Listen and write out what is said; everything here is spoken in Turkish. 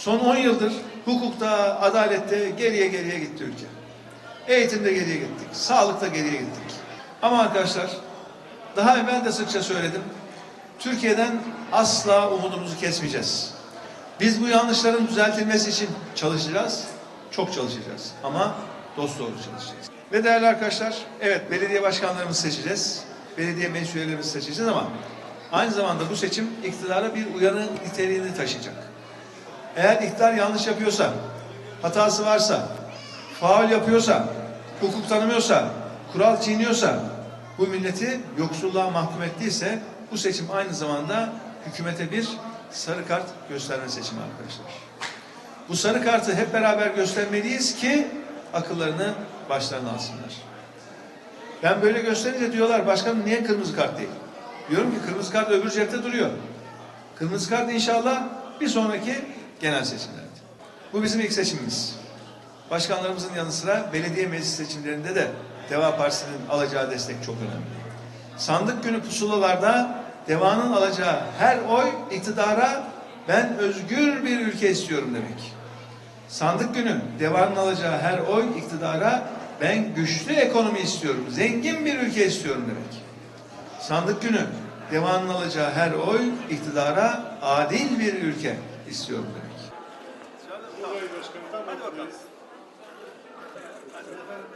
Son 10 yıldır hukukta, adalette geriye geriye gitti ülke. Eğitimde geriye gittik, sağlıkta geriye gittik. Ama arkadaşlar, daha evvel de sıkça söyledim. Türkiye'den asla umudumuzu kesmeyeceğiz. Biz bu yanlışların düzeltilmesi için çalışacağız, çok çalışacağız. Ama dost doğru çalışacağız. Ve değerli arkadaşlar, evet belediye başkanlarımızı seçeceğiz, belediye meclis üyelerimizi seçeceğiz ama aynı zamanda bu seçim iktidara bir uyarı niteliğini taşıyacak. Eğer iktidar yanlış yapıyorsa, hatası varsa, faul yapıyorsa, hukuk tanımıyorsa, kural çiğniyorsa, bu milleti yoksulluğa mahkum ettiyse bu seçim aynı zamanda hükümete bir sarı kart gösterme seçimi arkadaşlar. Bu sarı kartı hep beraber göstermeliyiz ki akıllarını başlarına alsınlar. Ben böyle gösterince diyorlar başkanım niye kırmızı kart değil? Diyorum ki kırmızı kart öbür cepte duruyor. Kırmızı kart inşallah bir sonraki genel seçimlerde. Bu bizim ilk seçimimiz. Başkanlarımızın yanı sıra belediye meclis seçimlerinde de Deva Partisi'nin alacağı destek çok önemli. Sandık günü pusulalarda Deva'nın alacağı her oy iktidara ben özgür bir ülke istiyorum demek. Sandık günü Deva'nın alacağı her oy iktidara ben güçlü ekonomi istiyorum, zengin bir ülke istiyorum demek. Sandık günü Deva'nın alacağı her oy iktidara adil bir ülke istiyorum demek. Hadi bakalım. Hadi efendim.